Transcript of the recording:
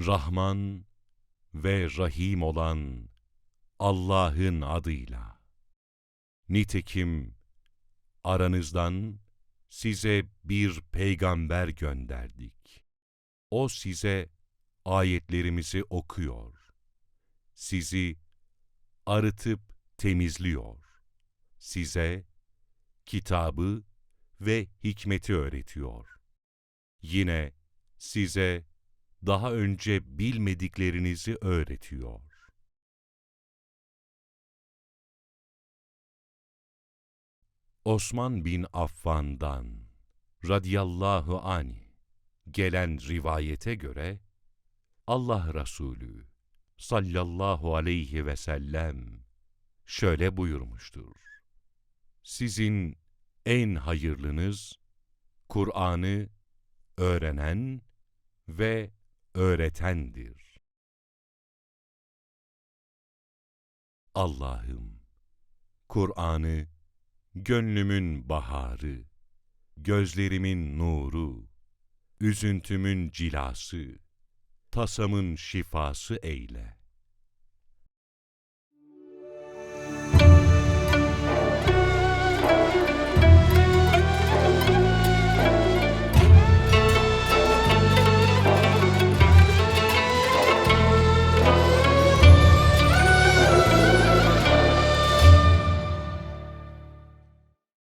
Rahman ve Rahim olan Allah'ın adıyla. Nitekim aranızdan size bir peygamber gönderdik. O size ayetlerimizi okuyor. Sizi arıtıp temizliyor. Size kitabı ve hikmeti öğretiyor. Yine size daha önce bilmediklerinizi öğretiyor. Osman bin Affan'dan radıyallahu anh gelen rivayete göre Allah Resulü sallallahu aleyhi ve sellem şöyle buyurmuştur. Sizin en hayırlınız Kur'an'ı öğrenen ve öğretendir. Allah'ım, Kur'an'ı gönlümün baharı, gözlerimin nuru, üzüntümün cilası, tasamın şifası eyle.